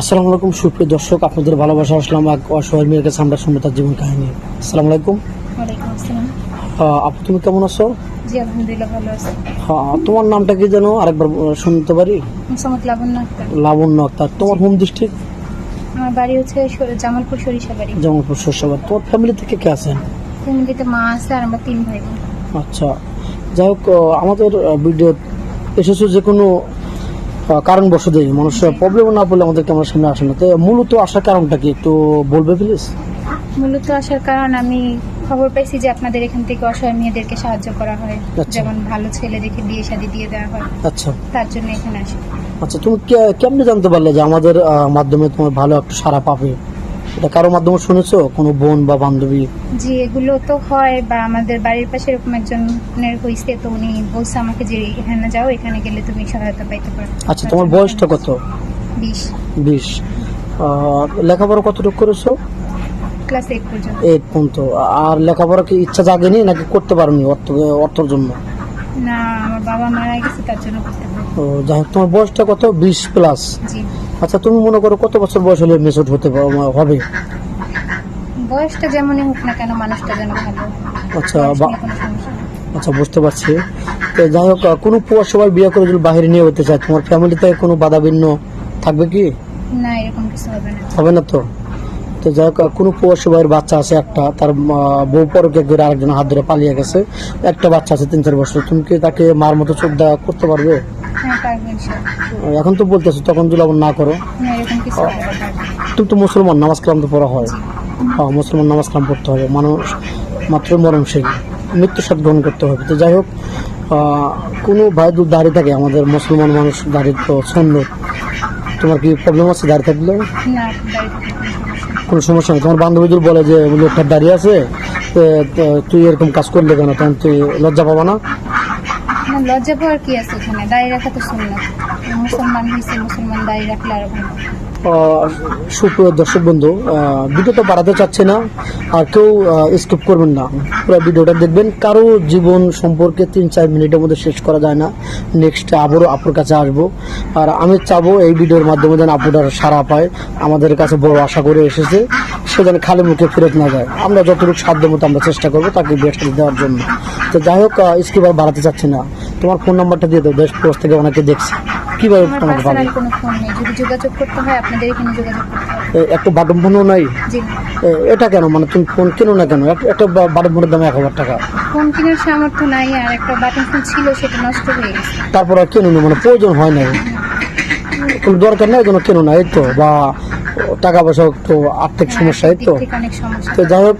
আসসালামু আলাইকুম সুপ্রিয় দর্শক আপনাদের ভালোবাসা আসলাম এক অসহায় মেয়ের কাছে আমরা শুনব তার জীবন কাহিনী। আসসালামু আলাইকুম। আপু তুমি কেমন আছো? জি আলহামদুলিল্লাহ ভালো আছি। হ্যাঁ, তোমার নামটা কি যেন? আরেকবার শুনতে পারি? লাবণ্য আক্তার। লাবণ্য আক্তার। তোমার হোম ডিস্ট্রিক্ট আমার বাড়ি হচ্ছে জামালপুর তোমার ফ্যামিলি থেকে কে আছেন? ফ্যামিলিতে মা আছে আর আমরা তিন ভাই। আচ্ছা। যাই হোক আমাদের ভিডিও এসেছ যে কোনো আহ, কারণবশতই মানুষ প্রবলেম না পড়লে আমাদের ক্যামেরার সামনে আসে না। তো মূলত আসার কারণটা কি একটু বলবে প্লিজ মূলত আসার কারণ আমি খবর পাইছি যে আপনাদের এখান থেকে অসহায় মেয়েদেরকে সাহায্য করা হয়। আচ্ছা। যেমন ভালো ছেলে দেখে বিয়ে শাদী দিয়ে দেওয়া হয়। আচ্ছা। তার জন্য এখানে আসি। আচ্ছা তুমি কে- কেমনে জানতে পারলে যে আমাদের মাধ্যমে তোমার ভালো একটা সারা পাবে? এটা কারও মাধ্যমে শুনেছো? কোনো বোন বা বান্ধবী? যে এগুলো তো হয় বা আমাদের বাড়ির পাশে এরকম একজনের হয়েছে তো উনি বলছে আমাকে যে এখানে যাও এখানে গেলে তুমি সহায়তা পাইতে পারো। আচ্ছা তোমার বয়সটা কত? বিশ। বিশ। লেখাপড়া কতটুকু করেছ? ক্লাস এইট পর্যন্ত। এইট পর্যন্ত। আর লেখাপড়া কি ইচ্ছা জাগেনি নাকি করতে পারোনি অর্থ অর্থর জন্য? না আমার বাবা মারা গেছে তার জন্য করতে হবে তো যাই হোক তোমার বয়সটা কত? বিশ প্লাস জি। আচ্ছা তুমি মনে করো কত বছর বয়স হলে মেসেজ হতে পা- হবে? বয়সটা যেমনই হোক না কেন মানুষটা যেন ভালো। আচ্ছা বয়স বা- নিয়ে কোনো সমস্যা নেই। আচ্ছা বুঝতে পারছি। তো যাই হোক কোনো পুয়ার সবাই বিয়ে করে যদি বাইরে নিয়ে হতে চায় তোমার ফ্যামিলিতে কোনো বাধা ভিন্ন থাকবে কি? না এরকম কিছু হবে না। হবে না তো? তো যাই হোক কোনো পৌরসভার বাচ্চা আছে একটা তার বউ পরকে করে আরেকজন হাত ধরে পালিয়ে গেছে। একটা বাচ্চা আছে তিন চার বছর তুমি কি তাকে মার মতো চোখ দেওয়া করতে পারবে? হ্যাঁ এখন তো বলতেছো তখন যদি না করো। তুমি তো মুসলমান নামাজ কালাম তো পড়া হয়। হ্যাঁ মুসলমান নামাজ কালাম পড়তে হবে। মানুষ মাত্র মরণশীল মৃত্যু সাথ গ্রহণ করতে হবে। তো যাই হোক কোনো ভাই দাঁড়িয়ে থাকে আমাদের মুসলমান মানুষ দাঁড়িয়ে তো সুন্দর তোমার কি প্রবলেম আছে? দাঁড়িয়ে থাকলে? কোনো সমস্যা নেই। তোমার বান্ধবীদের বলে যে লোকটা দাঁড়িয়ে আছে তুই এরকম কাজ করলে কেন? তখন তুই লজ্জা পাবা না? লজ্জা পাওয়ার কি আছে ওখানে দাঁড়িয়ে রাখা তো শুনলাম মুসলমান হয়েছে মুসলমান দাঁড়িয়ে রাখলে আরও ভালো। সুপ্রিয় দর্শক বন্ধু দুটো তো বাড়াতে চাচ্ছে না। আর কেউ স্কিপ করবেন না। পুরো ভিডিওটা দেখবেন। কারও জীবন সম্পর্কে তিন চার মিনিটের মধ্যে শেষ করা যায় না। নেক্সট আবারও আপুর কাছে আসব। আর আমি চাবো এই ভিডিওর মাধ্যমে যেন আপুটার সারা পায়। আমাদের কাছে বড় আশা করে এসেছে। সে যেন খালি মুখে ফেরত না যায়। আমরা যতটুকু সাধ্য মতো আমরা চেষ্টা করব তাকে বেস্ট দেওয়ার জন্য। তো যাই হোক স্কিপ আর বাড়াতে চাচ্ছি না। তোমার ফোন নাম্বারটা দিয়ে দাও। দেশ পোস্ট থেকে অনেকে দেখছি। কীভাবে তোমাকে পাবে? কোনো ফোন নেই। যদি যোগাযোগ করতে হয় আপনাদের এখানে যোগাযোগ করতে একটা বাটন ফোনও নাই? এটা কেন? মানে তুমি ফোন কেনো না কেন? এক- একটা বাটন ফোনের দাম এক হাজার টাকা। ফোন কেনার সামর্থ্য নাই আর একটা বাটন ফোন ছিল সেটা নষ্ট হয়ে গেছে। তারপর আর কেনো মানে প্রয়োজন হয় না কোনো দরকার নাই কোনো কেনো না এই তো? বা টাকা পয়সা তো আর্থিক সমস্যা এই তো? তো যাই হোক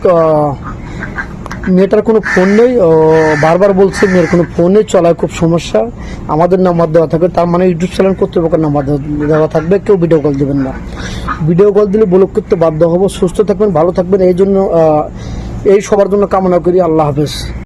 মেয়েটার কোনো ফোন নেই, ও বারবার বলছে মেয়ের কোনো ফোন নেই, চলায় খুব সমস্যা। আমাদের নাম্বার দেওয়া থাকবে তার মানে ইউটিউব চ্যানেল কর্তৃপক্ষের নাম্বার দেওয়া- থাকবে, কেউ ভিডিও কল দেবেন না। ভিডিও কল দিলে ব্লক করতে বাধ্য হব, সুস্থ থাকবেন, ভালো থাকবেন, এই জন্য এই সবার জন্য কামনা করি, আল্লাহ হাফেজ।